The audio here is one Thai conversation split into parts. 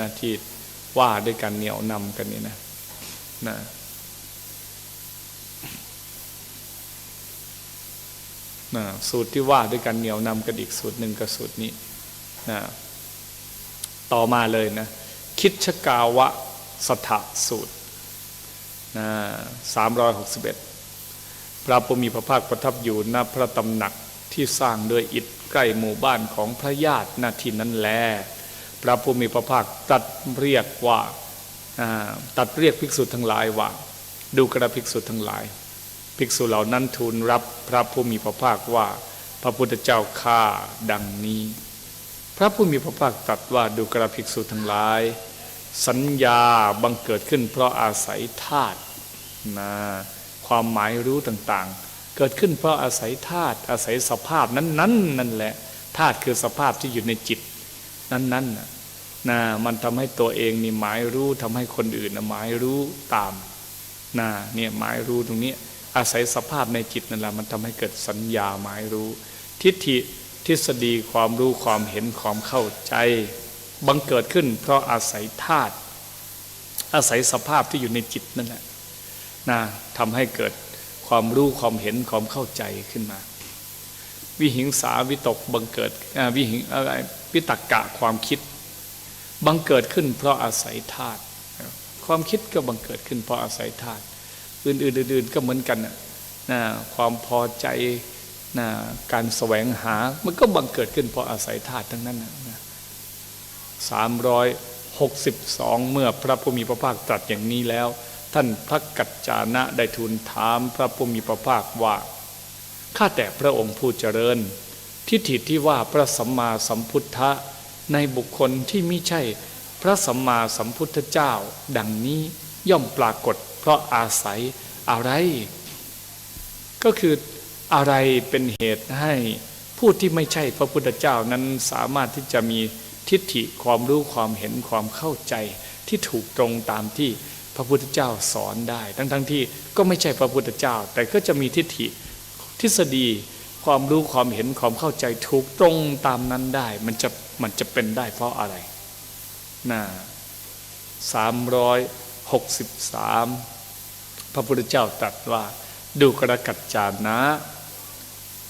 นะที่ว่าด้วยการเหนี่ยวนำกันนี่นะนะนะสูตรที่ว่าด้วยการเหนี่ยวนำกันอีกสูตรหนึ่งกับสูตรนี้นะต่อมาเลยนะ คิดชกาวะสถะสูตรนะสามร้อยหกสิบเอ็ดพระผู้มีพระภาคประทับอยู่ณพระตำหนักที่สร้างด้วยอิฐใกล้หมู่บ้านของพระญาตินาทีนั้นแล พระผู้มีพระภาคตัดเรียกว่าตัดเรียกภิกษุทั้งหลายว่า ดูกระภิกษุทั้งหลาย ภิกษุเหล่านั้นทูลรับพระผู้มีพระภาคว่า พระพุทธเจ้าข้าดังนี้ พระผู้มีพระภาคตรัสว่าดูกระภิกษุทั้งหลาย สัญญาบังเกิดขึ้นเพราะอาศัยธาตุนะความหมายรู้ต่างๆ เกิดขึ้นเพราะอาศัยธาตุอาศัยสภาพนั้นๆนนั่นแหละธาตุคือสภาพที่อยู่ในจิต นั้นๆนะนะมันทำให้ตัวเองนี่หมายรู้ทำให้คนอื่นนะหมายรู้ตามนะเนี่ยหมายรู้ตรงนี้ อาศัยสภาพในจิตนั่นแหละมันทำให้เกิดสัญญาหมายรู้ ทิฏฐิทฤษฎีความรู้ความเห็นความเข้าใจ บังเกิดขึ้น เพราะอาศัยธาตุอาศัยสภาพที่อยู่ในจิตนั่นแหละนะทำให้เกิดความรู้ความเห็นความเข้าใจขึ้นมา วิหิงสาวิตกบังเกิดวิหิงอะไร วิตกกะความคิด บังเกิดขึ้นเพราะอาศัยธาตุความคิดก็บังเกิดขึ้นเพราะอาศัยธาตุอื่นๆก็เหมือนกันนะความพอใจนะการแสวงหา มันก็บังเกิดขึ้นเพราะอาศัยธาตุทั้งนั้นนะสามร้อยหกสิบสองเมื่อพระผู้มีพระภาคตรัสอย่างนี้แล้ว ท่านพระกัจจานะได้ทูลถามพระผู้มีพระภาคว่า ข้าแต่พระองค์ผู้เจริญ ทิฏฐิที่ว่าพระสัมมาสัมพุทธะในบุคคลที่ไม่ใช่พระสัมมาสัมพุทธเจ้า ดังนี้ย่อมปรากฏ เพราะอาศัยอะไร ก็คืออะไรเป็นเหตุให้ผู้ที่ไม่ใช่พระพุทธเจ้านั้นสามารถที่จะมีทิฏฐิความรู้ความเห็นความเข้าใจที่ถูกตรงตามที่พระพุทธเจ้าสอนได้ ทั้งทั้งที่ก็ไม่ใช่พระพุทธเจ้า แต่ก็จะมีทิฏฐิทฤษฎี ความรู้ความเห็นความเข้าใจถูกตรงตามนั้นได้ มันจะมันจะเป็นได้เพราะอะไรน่าสามร้อยหกสิบสามพระพุทธเจ้าตรัสว่า ดูกระกัจจานะ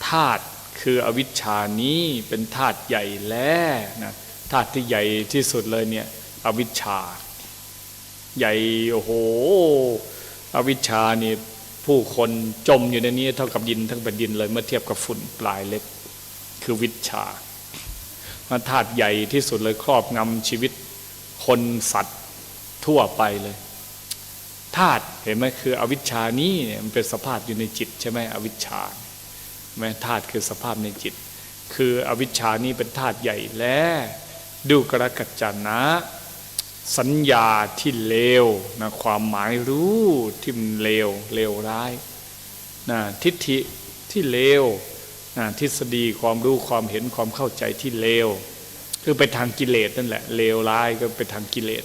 ธาตุคืออวิชชานี้เป็นธาตุใหญ่แล้วนะธาตุที่ใหญ่ที่สุดเลยเนี่ยอวิชชา ใหญ่โอ้โหอวิชชานี่ ผู้คนจมอยู่ในนี้เท่ากับดินทั้งแผ่นดินเลยเมื่อเทียบกับฝุ่นปลายเล็ก คือวิชามาธาตุใหญ่ที่สุดเลยครอบงำชีวิตคนสัตว์ทั่วไปเลยธาตุเห็นไหมคืออวิชชานี้มันเป็นสภาพอยู่ในจิตใช่ไหมอวิชชาแม้ธาตุคือสภาพในจิต คืออวิชชานี้เป็นธาตุใหญ่แล้วดูกระกัจจานะ สัญญาที่เลวนะความหมายรู้ที่มันเลวเลวร้ายนะทิฏฐิที่เลวนะทฤษฎีความรู้ความเห็นความเข้าใจที่เลวคือไปทางกิเลสนั่นแหละเลวร้ายก็ไปทางกิเลส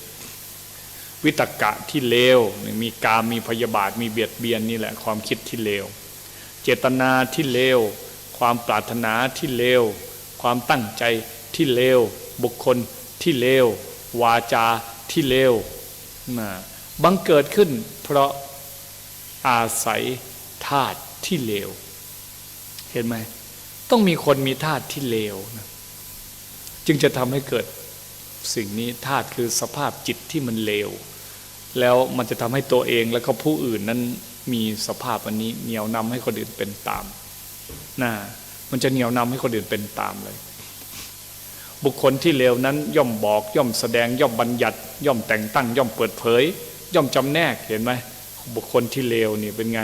วิตกะที่เลวมีกามมีพยาบาทมีเบียดเบียนนี่แหละความคิดที่เลว เจตนาที่เลวความปรารถนาที่เลวความตั้งใจที่เลวบุคคลที่เลววาจา ที่เลวนะบังเกิดขึ้นเพราะอาศัยธาตุที่เลว เห็นไหม ต้องมีคนมีธาตุที่เลวนะจึงจะทำให้เกิดสิ่งนี้ธาตุคือสภาพจิตที่มันเลว แล้วมันจะทำให้ตัวเองแล้วก็ผู้อื่นนั้นมีสภาพอันนี้เหนียวนำให้คนอื่นเป็นตามนะมันจะเหนียวนำให้คนอื่นเป็นตามเลย บุคคลที่เลวนั้นย่อมบอกย่อมแสดงย่อมบัญญัติ ย่อมแต่งตั้ง ย่อมเปิดเผย ย่อมจำแนกเห็นไหมบุคคลที่เลวนี่เป็นไง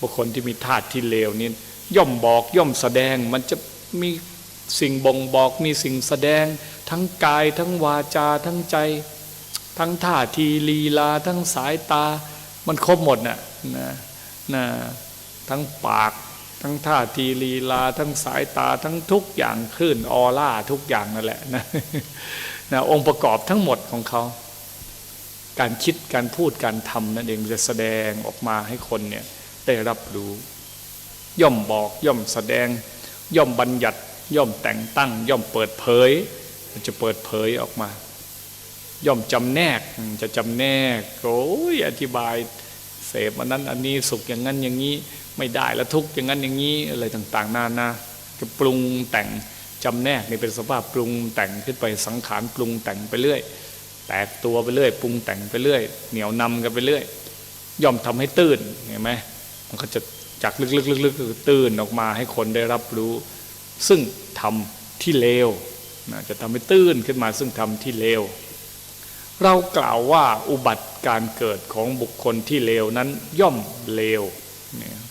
บุคคลที่มีธาตุที่เลวนี่ย่อมบอกย่อมแสดงมันจะมีสิ่งบ่งบอกมีสิ่งแสดง ทั้งกายทั้งวาจาทั้งใจ ทั้งท่าทีลีลา ทั้งสายตา มันครบหมดน่ะนะนะทั้งปาก ทั้งท่าทีลีลา ทั้งสายตาทั้งทุกอย่างคลื่นออร่าทุกอย่างนั่นแหละนะนะองค์ประกอบทั้งหมดของเขา การคิดการพูดการทำนั่นเองจะแสดงออกมาให้คนเนี่ยได้รับรู้ ย่อมบอกย่อมแสดง ย่อมบัญญัติ ย่อมแต่งตั้ง ย่อมเปิดเผย จะเปิดเผยออกมา ย่อมจำแนกจะจำแนกโอ้ยอธิบายเสพอันนั้นอันนี้สุขอย่างนั้นอย่างนี้ ไม่ได้แล้วทุกอย่างนั้นอย่างนี้อะไรต่างๆนานาก็ปรุงแต่งจำแนกนี่เป็นสภาพปรุงแต่งขึ้นไปสังขารปรุงแต่งไปเรื่อย แตกตัวไปเรื่อย ปรุงแต่งไปเรื่อย เหนียวนำกันไปเรื่อย ย่อมทำให้ตื้นเห็นไหมมันก็จะจากลึกๆๆๆตื้นออกมาให้คนได้รับรู้ ซึ่งทำที่เลวนะจะทำให้ตื้นขึ้นมาซึ่งทำที่เลวเรากล่าวว่าอุบัติการเกิดของบุคคลที่เลวนั้นย่อมเลวเนี่ย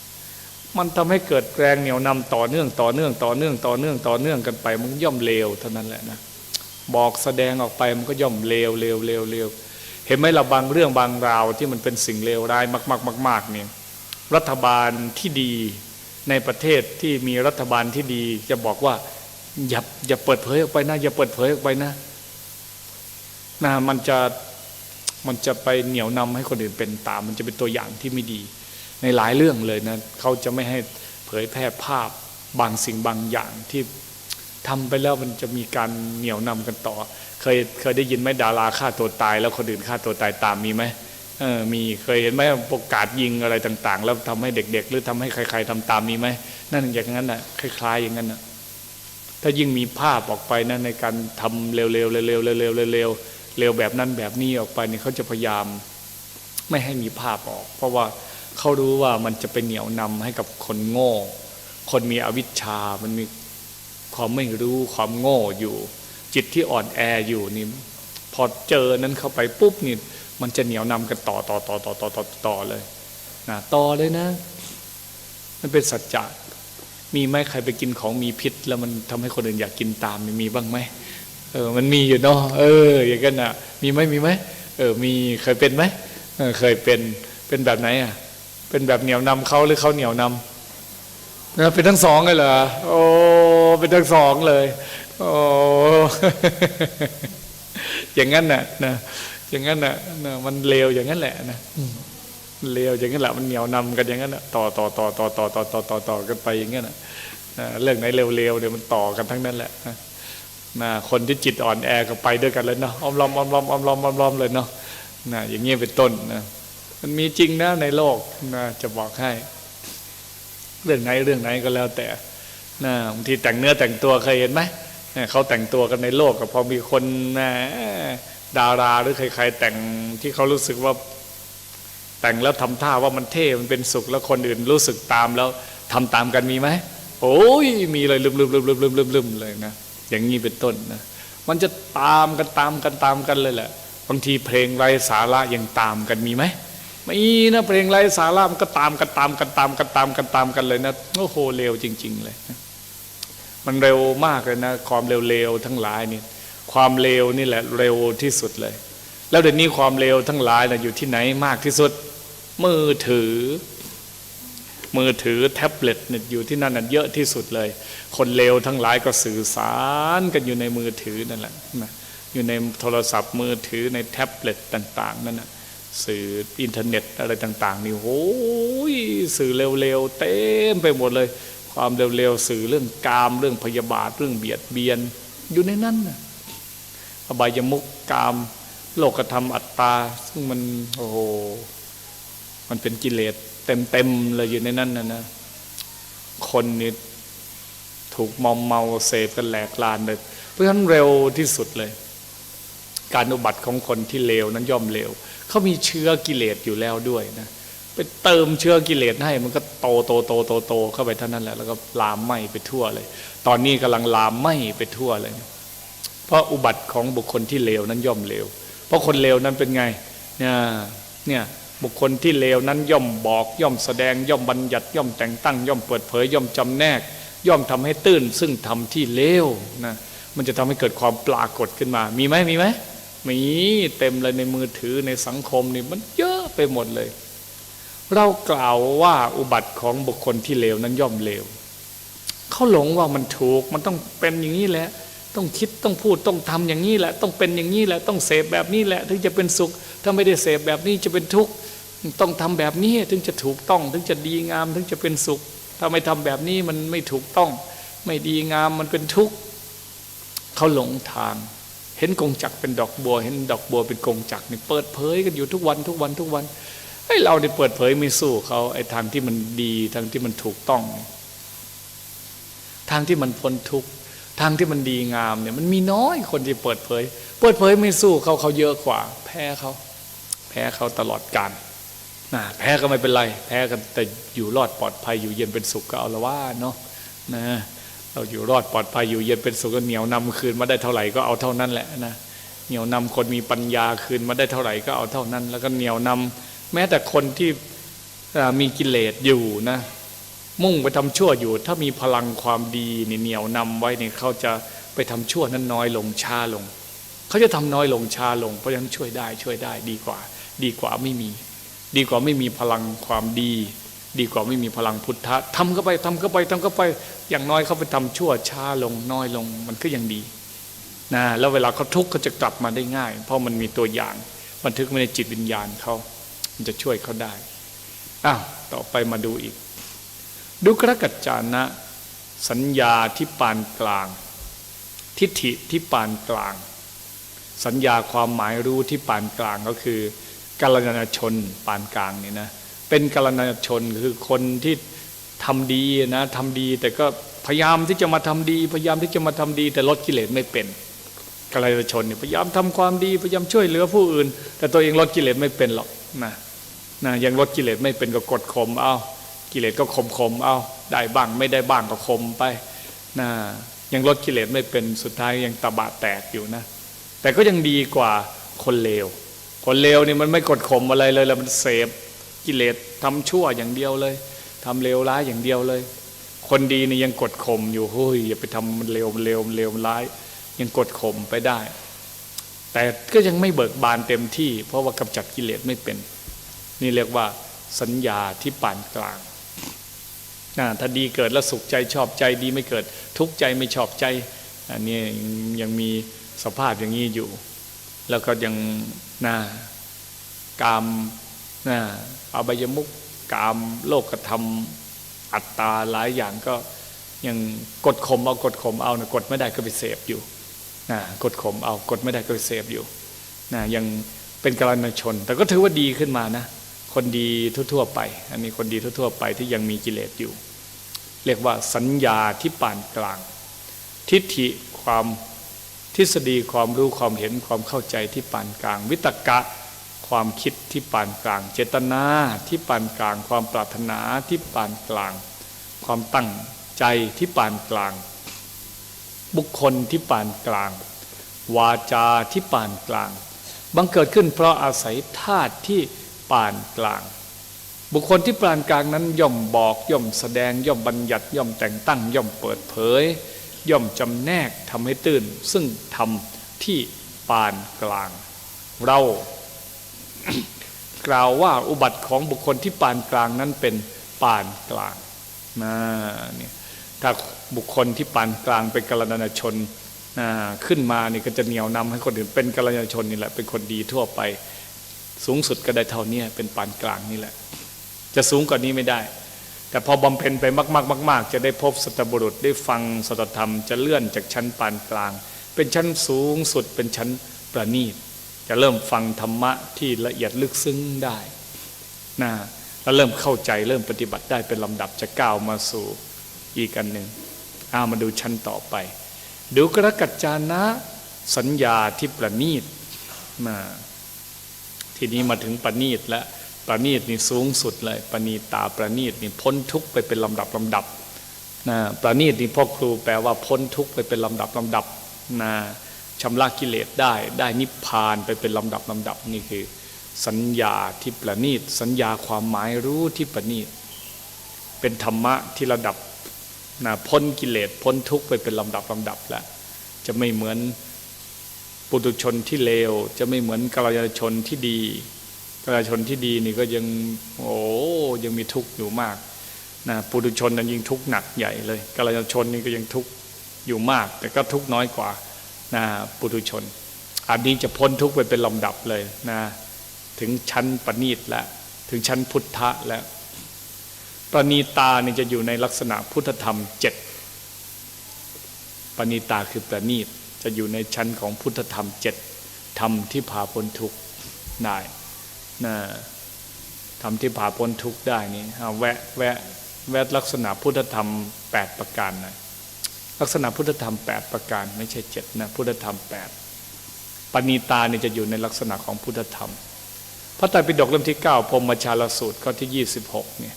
มันทำให้เกิดแรงเหนี่ยวนำต่อเนื่องต่อเนื่องต่อเนื่องต่อเนื่องต่อเนื่องกันไป มันย่อมเลวเท่านั้นแหละนะบอกแสดงออกไปมันก็ย่อมเลวเลวเลวเลวเห็นไหมเราบางเรื่องบางราวที่มันเป็นสิ่งเลวร้ายมากๆมากๆเนี่ยรัฐบาลที่ดีในประเทศที่มีรัฐบาลที่ดี จะบอกว่าอย่าอย่าเปิดเผยออกไปนะ อย่าเปิดเผยออกไปนะนะมันจะมันจะไปเหนี่ยวนำให้คนอื่นเป็นตาม มันจะเป็นตัวอย่างที่ไม่ดี ในหลายเรื่องเลยนะเขาจะไม่ให้เผยแพร่ภาพบางสิ่งบางอย่างที่ทำไปแล้วมันจะมีการเหนี่ยวนำกันต่อ เคยเคยได้ยินไหมดาราฆ่าตัวตาย แล้วคนอื่นฆ่าตัวตายตามมีไหมเออมีเคยเห็นไหมประกาศยิงอะไรต่าง ๆ แล้วทำให้เด็ก ๆ หรือทำให้ใคร ๆทำตามมีไหมนั่นอย่างนั้นน่ะคล้าย ๆ อย่างนั้นน่ะถ้ายิ่งมีภาพออกไปนะในการทำเร็วๆเร็วๆเร็วๆเร็วๆเร็วๆเร็วแบบนั้นแบบนี้ออกไปเนี่ยเขาจะพยายาม ไม่ให้มีภาพออก เพราะว่า เขารู้ว่ามันจะเป็นเหนียวนำให้กับคนโง่ คนมีอวิชชา มันมีความไม่รู้ความโง่อยู่ จิตที่อ่อนแออยู่นี่พอเจอนั้นเข้าไปปุ๊บนี่มันจะเหนียวนำกันต่อต่อต่อต่อต่อต่อต่อเลยนะต่อเลยนะ มันเป็นสัจจะมีไหมใครไปกินของมีพิษ แล้วมันทำให้คนอื่นอยากกินตามมีมีบ้างไหมเออ มันมีอยู่เนาะเออ อย่างนั้นอะ มีไหมมีไหมเออ มีเคยเป็นไหมเออเคยเป็นเป็นแบบไหนอะ เป็นแบบเหนียวนำเขาหรือเขาเหนียวนำนะเป็นทั้งสองเลยเหรอโอ้เป็นทั้งสองเลยโอ้อย่างนั้นน่ะนะอย่างนั้นน่ะนะมันเลวอย่างนั้นแหละนะเลวอย่างนั้นแหละมันเหนียวนำกันอย่างนั้นน่ะต่อต่อต่อต่อต่อต่อต่อต่อต่อกันไปอย่างนั้นน่ะนะเรื่องไหนเร็วๆเนี่ยมันต่อกันทั้งนั้นแหละนะนะคนที่จิตอ่อนแอก็ไปด้วยกันเลยเนาะอ้อมล้อมอ้อมล้อมอ้อมล้อมอ้อมล้อมเลยเนาะนะอย่างเงี้ยเป็นต้นนะ มันมีจริงนะในโลกนะจะบอกให้ เรื่องไหนเรื่องไหนก็แล้วแต่นะบางทีแต่งเนื้อแต่งตัวเคยเห็นไหมเนี่ยเขาแต่งตัวกันในโลกกับพอมีคนนะดาราหรือใครๆแต่งที่เขารู้สึกว่า แต่งแล้วทำท่าว่ามันเท่มันเป็นสุขแล้วคนอื่นรู้สึกตามแล้วทำตามกันมีไหมโอ้ยมีเลยลืมลืมลืมลืมลืมลืมลืมเลยนะอย่างนี้เป็นต้นนะมันจะตามกันตามกันตามกันเลยแหละบางทีเพลงไร้สาระยังตามกันมีไหม ไม่นะเพลงไรสาระมันก็ตามกันตามกันตามกันตามกันตามกันเลยนะโอ้โหเร็วจริง ๆ เลยมันเร็วมากเลยนะความเร็วๆทั้งหลายนี่ความเร็วนี่แหละเร็วที่สุดเลย แล้วเดี๋ยวนี้ความเร็วทั้งหลายนะอยู่ที่ไหนมากที่สุด มือถือ มือถือแท็บเล็ตเนี่ยอยู่ที่นั่นน่ะเยอะที่สุดเลย คนเลวทั้งหลายก็สื่อสารกันอยู่ในมือถือนั่นแหละอยู่ในโทรศัพท์มือถือในแท็บเล็ตต่าง ๆ นั่นนะ สื่ออินเทอร์เน็ตอะไรต่าง ๆ นี่โอ้ยสื่อเร็วๆเต็มไปหมดเลย ความเร็วๆสื่อเรื่องกามเรื่องพยาบาทเรื่องเบียดเบียน อยู่ในนั้นนะอบายมุกกาม โลกธรรมอัตตา ซึ่งมันโอ้โหมันเป็นกิเลสเต็มๆเลยอยู่ในนั้นนะนะคนนี่ถูกมอมเมาเสพกันแหลกลานเลยเพราะฉะนั้นเร็วที่สุดเลย การอุบัติของคนที่เลวนั้นย่อมเลวเขามีเชื้อกิเลสอยู่แล้วด้วยนะไปเติมเชื้อกิเลสให้มันก็โตโตโตโตโตเข้าไปเท่านั้นแหละแล้วก็ลามไหม้ไปทั่วเลย ตอนนี้กำลังลามไหม้ไปทั่วเลย เพราะอุบัติของบุคคลที่เลวนั้นย่อมเลวเพราะคนเลวนั้นเป็นไงเนี่ยเนี่ยบุคคลที่เลวนั้นย่อมบอกย่อมแสดงย่อมบัญญัติย่อมแต่งตั้ง ย่อมเปิดเผย ย่อมจำแนก ย่อมทำให้ตื้นซึ่งทำที่เลวนะมันจะทำให้เกิดความปรากฏขึ้นมา มีไหมมีไหม มีเต็มเลยในมือถือในสังคมนี่มันเยอะไปหมดเลย เรากล่าวว่าอุบัติของบุคคลที่เลวนั้นย่อมเลวเขาหลงว่ามันถูกมันต้องเป็นอย่างนี้แหละ ต้องคิดต้องพูดต้องทำอย่างนี้แหละ ต้องเป็นอย่างนี้แหละ ต้องเสพแบบนี้แหละ ถึงจะเป็นสุข ถ้าไม่ได้เสพแบบนี้จะเป็นทุกข์ต้องทำแบบนี้ถึงจะถูกต้องถึงจะดีงามถึงจะเป็นสุข ถ้าไม่ทำแบบนี้มันไม่ถูกต้อง ไม่ดีงามมันเป็นทุกข์เขาหลงทาง เห็นกงจักเป็นดอกบัว เห็นดอกบัวเป็นกงจักนี่เปิดเผยกันอยู่ทุกวันทุกวันทุกวันไอ้เราเนี่เปิดเผยไม่สู้เขาไอ้ทางที่มันดีทางที่มันถูกต้อง ทางที่มันพ้นทุกทางที่มันดีงามเนี่ยมันมีน้อยคนที่เปิดเผย เปิดเผยไม่สู้เขาเขาเยอะกว่า แพ้เขาแพ้เขาตลอดกาลนะแพ้ก็ไม่เป็นไร แพ้กันแต่อยู่รอดปลอดภัยอยู่เย็นเป็นสุขก็เอาละว่าเนาะนะ เราอยู่รอดปลอดภัยอยู่เย็นเป็นสุขก็เหนียวนำคืนมาได้เท่าไหร่ก็เอาเท่านั้นแหละนะเหนียวนำคนมีปัญญาคืนมาได้เท่าไหร่ก็เอาเท่านั้น แล้วก็เหนียวนำแม้แต่คนที่มีกิเลสอยู่นะ มุ่งไปทำชั่วอยู่ ถ้ามีพลังความดีนี่เหนียวนำไว้เนี่ยเขาจะไปทำชั่วนั้นน้อยลงช้าลง เขาจะทำน้อยลงช้าลง เพราะฉะนั้นช่วยได้ช่วยได้ดีกว่า ดีกว่าไม่มี ดีกว่าไม่มีพลังความดี ดีกว่าไม่มีพลังพุทธะทำเข้าไปทำเข้าไปทำเข้าไป อย่างน้อยเขาไปทำชั่วช้าลงน้อยลงมันก็ยังดีนะแล้วเวลาเขาทุกข์เขาจะกลับมาได้ง่าย เพราะมันมีตัวอย่าง บันทึกไว้ในจิตวิญญาณเขามันจะช่วยเขาได้อ้าวต่อไปมาดูอีกดุกรกัจจานะ สัญญาที่ปานกลาง ทิฏฐิที่ปานกลาง สัญญาความหมายรู้ที่ปานกลางก็คือกัลยาณชนปานกลางนี่นะ เป็นกัลยาณชนคือคนที่ทำดีนะทำดีแต่ก็พยายามที่จะมาทำดี พยายามที่จะมาทำดี แต่ลดกิเลสไม่เป็นกัลยาณชนเนี่ยพยายามทำความดีพยายามช่วยเหลือผู้อื่น แต่ตัวเองลดกิเลสไม่เป็นหรอกนะนะยังลดกิเลสไม่เป็นก็กดข่มเอากิเลสก็ข่มข่มเอาได้บ้างไม่ได้บ้างก็ข่มไปนะยังลดกิเลสไม่เป็นสุดท้ายยังตบะแตกอยู่นะ แต่ก็ยังดีกว่าคนเลวคนเลวนี่มันไม่กดข่มอะไรเลยแล้วมันเสพ กิเลสทำชั่วอย่างเดียวเลยทำเลวร้ายอย่างเดียวเลย คนดีนี่ยังกดข่มอยู่เฮ้ยอย่าไปทำมันเลวมันเลวมันเลวมันร้าย ยังกดข่มไปได้ แต่ก็ยังไม่เบิกบานเต็มที่ เพราะว่ากำจัดกิเลสไม่เป็น นี่เรียกว่าสัญญาที่ปานกลางนะถ้าดีเกิดแล้วสุขใจชอบใจดีไม่เกิด ทุกข์ใจไม่ชอบใจอันนี้ยังมีสภาพอย่างนี้อยู่ แล้วก็ยังน่ากามน่า อบายมุกกามโลกธรรม อัตตาหลายอย่างก็ยังกดข่มเอากดข่มเอานะกดไม่ได้ก็ไปเสพอยู่นะกดข่มเอากดไม่ได้ก็ไปเสพอยู่นะยังเป็นกาลนชน แต่ก็ถือว่าดีขึ้นมานะ คนดีทั่วๆไป อันนี้คนดีทั่วๆไปที่ยังมีกิเลสอยู่ เรียกว่าสัญญาที่ปานกลาง ทิฏฐิความทฤษฎีความรู้ความเห็นความเข้าใจที่ปานกลาง วิตกะ ความคิดที่ปานกลาง เจตนาที่ปานกลาง ความปรารถนาที่ปานกลาง ความตั้งใจที่ปานกลาง บุคคลที่ปานกลาง วาจาที่ปานกลาง บังเกิดขึ้นเพราะอาศัยธาตุที่ปานกลาง บุคคลที่ปานกลางนั้นย่อมบอกย่อมแสดงย่อมบัญญัติย่อมแต่งตั้ง ย่อมเปิดเผย ย่อมจำแนกทำให้ตื่น ซึ่งทำที่ปานกลาง เรา กล่าวว่าอุบัติของบุคคลที่ปานกลางนั้นเป็นปานกลางนะเนี่ยถ้าบุคคลที่ปานกลางเป็นกัลยาณชนนะขึ้นมานี่ก็จะเหนี่ยวนำให้คนอื่นเป็นกัลยาณชนนี่แหละเป็นคนดีทั่วไป สูงสุดก็ได้เท่านี้เป็นปานกลางนี่แหละ จะสูงกว่านี้ไม่ได้ แต่พอบำเพ็ญไปมากๆมากๆจะได้พบสัตบุรุษได้ฟังสัตธรรม จะเลื่อนจากชั้นปานกลาง เป็นชั้นสูงสุดเป็นชั้นประณีต จะเริ่มฟังธรรมะที่ละเอียดลึกซึ้งได้นะแล้วเริ่มเข้าใจเริ่มปฏิบัติได้เป็นลำดับจะก้าวมาสู่อีกอันหนึ่งเอามาดูชั้นต่อไป ดูกระกัจจานะสัญญาที่ประณีตมาทีนี้มาถึงประณีตแล้วประณีตนี่สูงสุดเลยประณีตาประณีตนี่พ้นทุกไปเป็นลำดับลำดับนะประณีตนี่พ่อครูแปลว่าพ้นทุกไปเป็นลำดับลำดับนะ ชำระกิเลสได้ได้นิพพานไปเป็นลำดับลำดับนี่คือ สัญญาที่ประณีตสัญญาความหมายรู้ที่ประณีตเป็นธรรมะที่ระดับนะพ้นกิเลสพ้นทุกข์ไปเป็นลำดับลำดับแล้วจะไม่เหมือนปุถุชนที่เลว จะไม่เหมือนกัลยาณชนที่ดีกัลยาณชนที่ดีนี่ก็ยังโอ้ยังมีทุกข์อยู่มากนะปุถุชนนั้นยิ่งทุกข์หนักใหญ่เลยกัลยาณชนนี่ก็ยังทุกข์อยู่มาก แต่ก็ทุกข์น้อยกว่า นะปุถุชน อันนี้จะพ้นทุกข์ไปเป็นลำดับเลยนะถึงชั้นปณีตแล้วถึงชั้นพุทธะแล้วปณีตานี่จะอยู่ในลักษณะพุทธธรรมเจ็ดปณีตาคือประณีตจะอยู่ในชั้นของพุทธธรรมเจ็ดธรรมที่พาพ้นทุกข์ได้นะธรรมที่พาพ้นทุกข์ได้นี่แวะแวะแวะลักษณะพุทธธรรมแปดประการน่อย ลักษณะพุทธธรรมแปดประการไม่ใช่เจ็ดนะพุทธธรรมแปดปณิตาเนี่ยจะอยู่ในลักษณะของพุทธธรรม พระไตรปิฎกเล่มที่ 9พรมชาลสูตรข้อที่ 26เนี่ย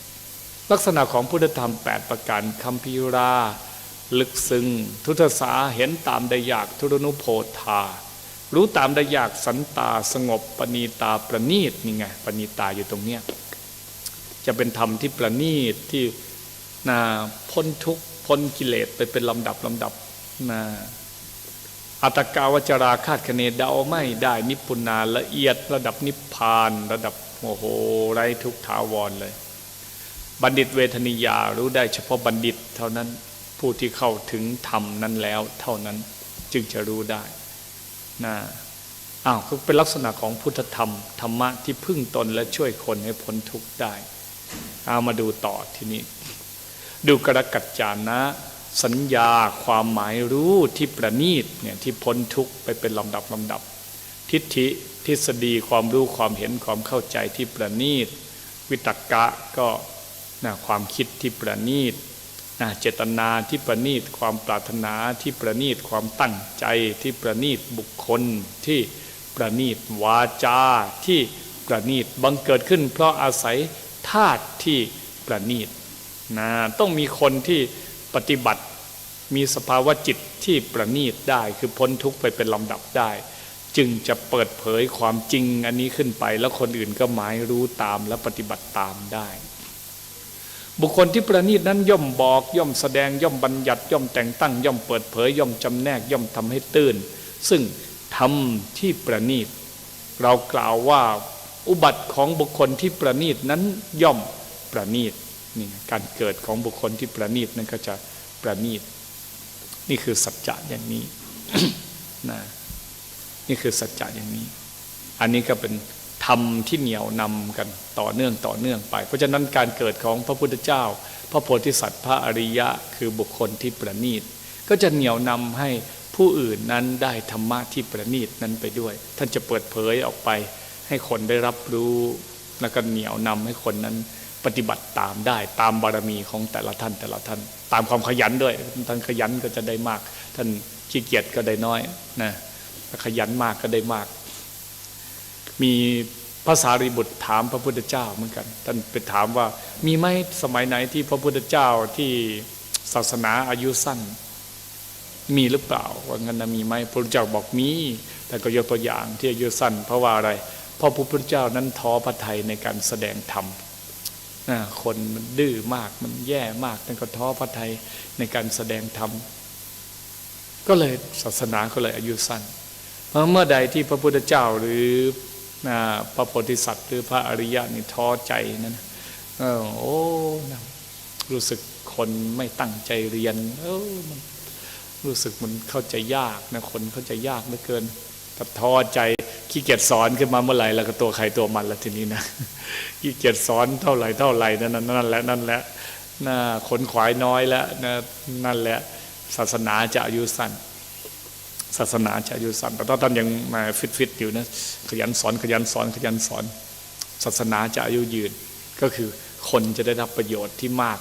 ลักษณะของพุทธธรรม 8 ประการคัมภีรา ลึกซึ้งทุตสาเห็นตามได้ยากทุรนุโพธา รู้ตามได้ยากสันตาสงบปณีตาประณีตนี่ไงปณีตาอยู่ตรงเนี้ยจะเป็นธรรมที่ประณีตที่นาพ้นทุกข์ พ้นกิเลสไปเป็นลำดับลำดับนาอัตกาวจราคาดคะเนเดาไม่ได้นิพุนาละเอียดระดับนิพพาน ระดับโอ้โหไรทุกข์ถาวรเลย บัณฑิตเวทนิยารู้ได้เฉพาะบัณฑิตเท่านั้นผู้ที่เข้าถึงธรรมนั้นแล้ว เท่านั้นจึงจะรู้ได้นะอ้าวก็เป็นลักษณะของพุทธธรรมธรรมะที่พึ่งตนและช่วยคนให้พ้นทุกข์ได้ เอามาดูต่อทีนี้ ดูกระกัจจานะ สัญญาความหมายรู้ที่ประณีตเนี่ยที่พ้นทุกข์ไปเป็นลำดับลำดับ ทิฏฐิทฤษฎีความรู้ความเห็นความเข้าใจที่ประณีต วิตกะก็นะความคิดที่ประณีตนะเจตนาที่ประณีต ความปรารถนาที่ประณีต ความตั้งใจที่ประณีตบุคคลที่ประณีตวาจาที่ประณีตบังเกิดขึ้น เพราะอาศัยธาตุที่ประณีต นะต้องมีคนที่ปฏิบัติมีสภาวะจิตที่ประณีตได้ คือพ้นทุกข์ไปเป็นลำดับได้ จึงจะเปิดเผยความจริงอันนี้ขึ้นไป แล้วคนอื่นก็หมายรู้ตามและปฏิบัติตามได้ บุคคลที่ประณีตนั้นย่อมบอก ย่อมแสดงย่อมบัญญัติย่อมแต่งตั้ง ย่อมเปิดเผย ย่อมจำแนกย่อมทำให้ตื่น ซึ่งทำที่ประณีต เรากล่าวว่าอุบัติของบุคคลที่ประณีตนั้นย่อมประณีต นี่การเกิดของบุคคลที่ประณีตนั้นก็จะประณีต นี่คือสัจจะอย่างนี้นะนี่คือสัจจะอย่างนี้ อันนี้ก็เป็นธรรมที่เหนียวนำกันต่อเนื่องต่อเนื่องไป เพราะฉะนั้นการเกิดของพระพุทธเจ้า พระโพธิสัตว์พระอริยะ คือบุคคลที่ประณีต ก็จะเหนียวนำให้ผู้อื่นนั้นได้ธรรมะที่ประณีตนั้นไปด้วย ท่านจะเปิดเผยออกไป ให้คนได้รับรู้ แล้วก็เหนียวนำให้คนนั้น ปฏิบัติตามได้ตามบารมีของแต่ละท่านแต่ละท่าน ตามความขยันด้วยท่านขยันก็จะได้มาก ท่านขี้เกียจก็ได้น้อยนะขยันมากก็ได้มาก มีภาษารีบุตรถามพระพุทธเจ้าเหมือนกัน ท่านไปถามว่า มีไหมสมัยไหนที่พระพุทธเจ้าที่ศาสนาอายุสั้น มีหรือเปล่าว่างั้นนะมีไหมพระพุทธเจ้าบอกมี แต่ก็ยกตัวอย่างที่อายุสั้น เพราะว่าอะไรเพราะพระพุทธเจ้านั้นท้อพระทัยในการแสดงธรรม คนมันดื้อมากมันแย่มากท่านก็ท้อพระทัยในการแสดงธรรมก็เลยศาสนาก็เลยอายุสั้น เพราะเมื่อใดที่พระพุทธเจ้าหรือพระโพธิสัตว์หรือพระอริยะนี่ท้อใจนั้นโอ้นะรู้สึกคนไม่ตั้งใจเรียนเออมันรู้สึกมันเข้าใจยากนะคนเข้าใจยากเหลือเกินถ้าท้อใจ ขี้เกียจสอนขึ้นมาเมื่อไหร่แล้วก็ตัวใครตัวมันละทีนี้นะขี้เกียจสอนเท่าไหร่เท่าไหร่นั่นนั่นแหละนั่นแหละน่าขนขวายน้อยแล้วนะนั่นแหละศาสนาจะอายุสั้น ศาสนาจะอายุสั้นแต่ถ้าท่านยังมาฟิตฟิตอยู่นะขยันสอนขยันสอนขยันสอน ศาสนาจะอายุยืน ก็คือคนจะได้รับประโยชน์ที่มาก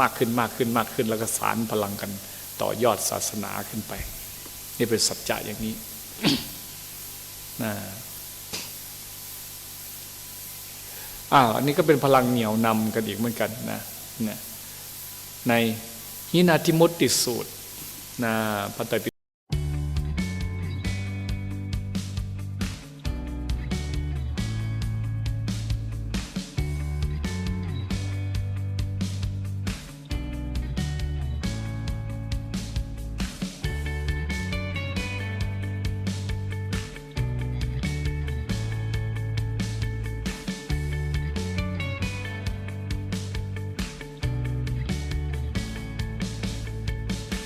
มากขึ้นมากขึ้นมากขึ้น แล้วก็สารพลังกันต่อยอดศาสนาขึ้นไป นี่เป็นสัจจะอย่างนี้ อ้าวอันนี้ก็เป็นพลังเหนียวนำกันอีกเหมือนกันนะนะในหินาทิมุตติสูตรนะปัตตรปิ